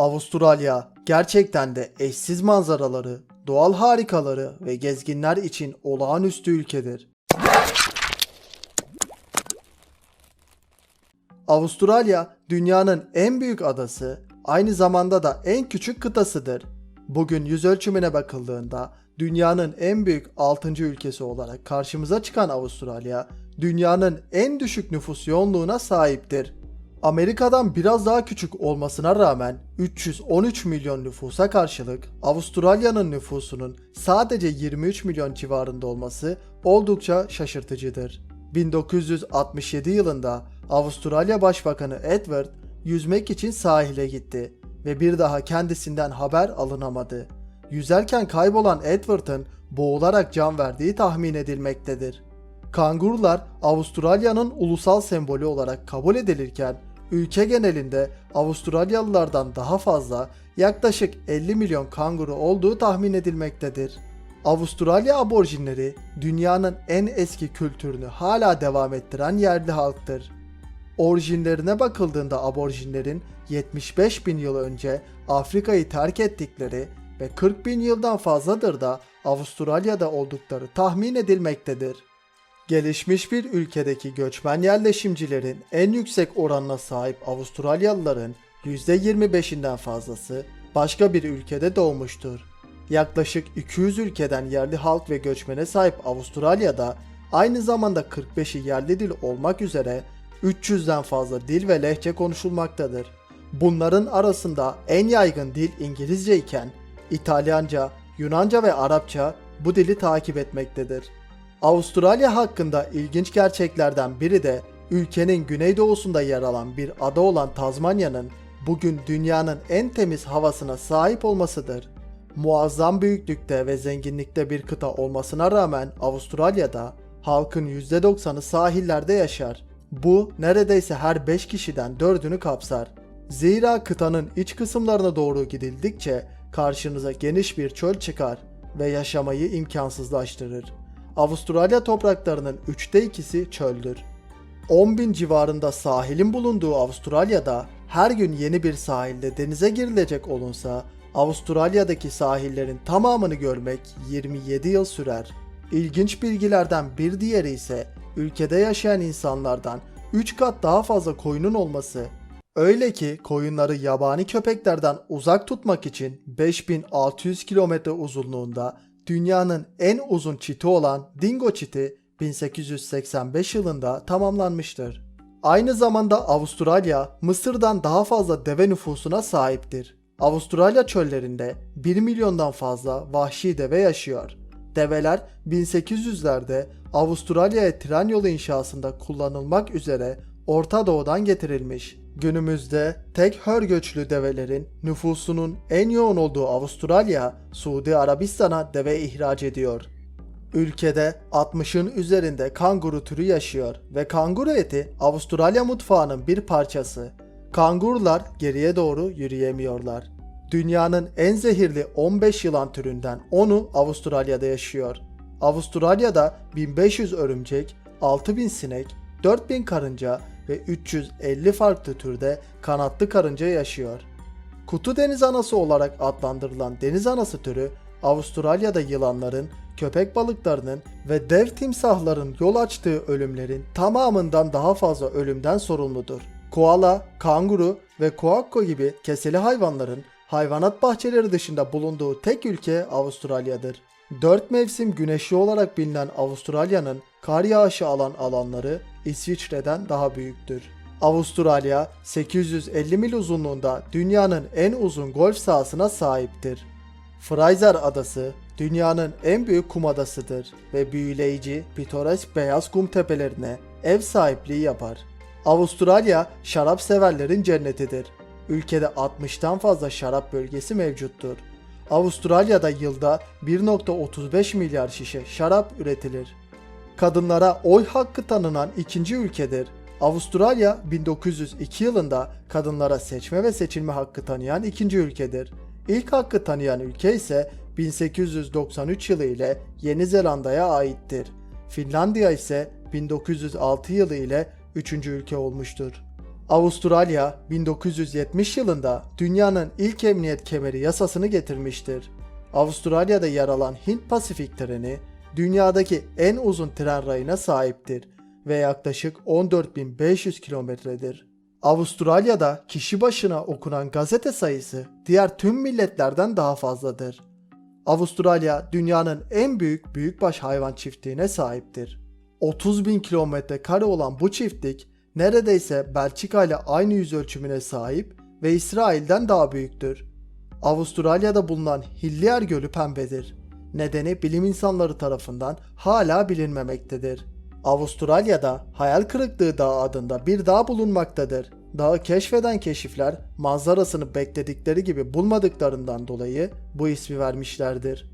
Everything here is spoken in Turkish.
Avustralya gerçekten de eşsiz manzaraları, doğal harikaları ve gezginler için olağanüstü ülkedir. Avustralya dünyanın en büyük adası, aynı zamanda da en küçük kıtasıdır. Bugün yüz ölçümüne bakıldığında dünyanın en büyük 6. ülkesi olarak karşımıza çıkan Avustralya, dünyanın en düşük nüfus yoğunluğuna sahiptir. Amerika'dan biraz daha küçük olmasına rağmen 313 milyon nüfusa karşılık Avustralya'nın nüfusunun sadece 23 milyon civarında olması oldukça şaşırtıcıdır. 1967 yılında Avustralya Başbakanı Edward yüzmek için sahile gitti ve bir daha kendisinden haber alınamadı. Yüzerken kaybolan Edward'ın boğularak can verdiği tahmin edilmektedir. Kangurular Avustralya'nın ulusal sembolü olarak kabul edilirken ülke genelinde Avustralyalılardan daha fazla yaklaşık 50 milyon kanguru olduğu tahmin edilmektedir. Avustralya aborjinleri dünyanın en eski kültürünü hala devam ettiren yerli halktır. Orijinlerine bakıldığında aborjinlerin 75 bin yıl önce Afrika'yı terk ettikleri ve 40 bin yıldan fazladır da Avustralya'da oldukları tahmin edilmektedir. Gelişmiş bir ülkedeki göçmen yerleşimcilerin en yüksek oranına sahip Avustralyalıların %25'inden fazlası başka bir ülkede doğmuştur. Yaklaşık 200 ülkeden yerli halk ve göçmene sahip Avustralya'da aynı zamanda 45'i yerli dil olmak üzere 300'den fazla dil ve lehçe konuşulmaktadır. Bunların arasında en yaygın dil İngilizce iken İtalyanca, Yunanca ve Arapça bu dili takip etmektedir. Avustralya hakkında ilginç gerçeklerden biri de ülkenin güneydoğusunda yer alan bir ada olan Tazmanya'nın bugün dünyanın en temiz havasına sahip olmasıdır. Muazzam büyüklükte ve zenginlikte bir kıta olmasına rağmen Avustralya'da halkın %90'ı sahillerde yaşar. Bu neredeyse her 5 kişiden 4'ünü kapsar. Zira kıtanın iç kısımlarına doğru gidildikçe karşınıza geniş bir çöl çıkar ve yaşamayı imkansızlaştırır. Avustralya topraklarının üçte ikisi çöldür. 10 bin civarında sahilin bulunduğu Avustralya'da her gün yeni bir sahilde denize girilecek olunsa Avustralya'daki sahillerin tamamını görmek 27 yıl sürer. İlginç bilgilerden bir diğeri ise ülkede yaşayan insanlardan 3 kat daha fazla koyunun olması. Öyle ki koyunları yabani köpeklerden uzak tutmak için 5600 kilometre uzunluğunda dünyanın en uzun çiti olan Dingo çiti 1885 yılında tamamlanmıştır. Aynı zamanda Avustralya, Mısır'dan daha fazla deve nüfusuna sahiptir. Avustralya çöllerinde 1 milyondan fazla vahşi deve yaşıyor. Develer 1800'lerde Avustralya'ya tren yolu inşasında kullanılmak üzere Orta Doğu'dan getirilmiş. Günümüzde tek hörgöçlü develerin nüfusunun en yoğun olduğu Avustralya, Suudi Arabistan'a deve ihraç ediyor. Ülkede 60'ın üzerinde kanguru türü yaşıyor ve kanguru eti Avustralya mutfağının bir parçası. Kangurular geriye doğru yürüyemiyorlar. Dünyanın en zehirli 15 yılan türünden 10'u Avustralya'da yaşıyor. Avustralya'da 1500 örümcek, 6000 sinek, 4000 karınca ve 350 farklı türde kanatlı karınca yaşıyor. Kutu deniz anası olarak adlandırılan deniz anası türü Avustralya'da yılanların, köpek balıklarının ve dev timsahların yol açtığı ölümlerin tamamından daha fazla ölümden sorumludur. Koala, kanguru ve koakko gibi keseli hayvanların hayvanat bahçeleri dışında bulunduğu tek ülke Avustralya'dır. Dört mevsim güneşli olarak bilinen Avustralya'nın kar yağışı alan alanları İsviçre'den daha büyüktür. Avustralya 850 mil uzunluğunda dünyanın en uzun golf sahasına sahiptir. Fraser Adası dünyanın en büyük kum adasıdır ve büyüleyici, pitoresk beyaz kum tepelerine ev sahipliği yapar. Avustralya şarap severlerin cennetidir. Ülkede 60'tan fazla şarap bölgesi mevcuttur. Avustralya'da yılda 1.35 milyar şişe şarap üretilir. Kadınlara oy hakkı tanınan ikinci ülkedir. Avustralya 1902 yılında kadınlara seçme ve seçilme hakkı tanıyan ikinci ülkedir. İlk hakkı tanıyan ülke ise 1893 yılı ile Yeni Zelanda'ya aittir. Finlandiya ise 1906 yılı ile üçüncü ülke olmuştur. Avustralya 1970 yılında dünyanın ilk emniyet kemeri yasasını getirmiştir. Avustralya'da yer alan Hint Pasifik treni dünyadaki en uzun tren rayına sahiptir ve yaklaşık 14.500 kilometredir. Avustralya'da kişi başına okunan gazete sayısı diğer tüm milletlerden daha fazladır. Avustralya dünyanın en büyük büyükbaş hayvan çiftliğine sahiptir. 30 bin kilometre kare olan bu çiftlik neredeyse Belçika ile aynı yüz ölçümüne sahip ve İsrail'den daha büyüktür. Avustralya'da bulunan Hillier Gölü pembedir. Nedeni bilim insanları tarafından hala bilinmemektedir. Avustralya'da Hayal Kırıklığı Dağı adında bir dağ bulunmaktadır. Dağı keşfeden keşifler manzarasını bekledikleri gibi bulmadıklarından dolayı bu ismi vermişlerdir.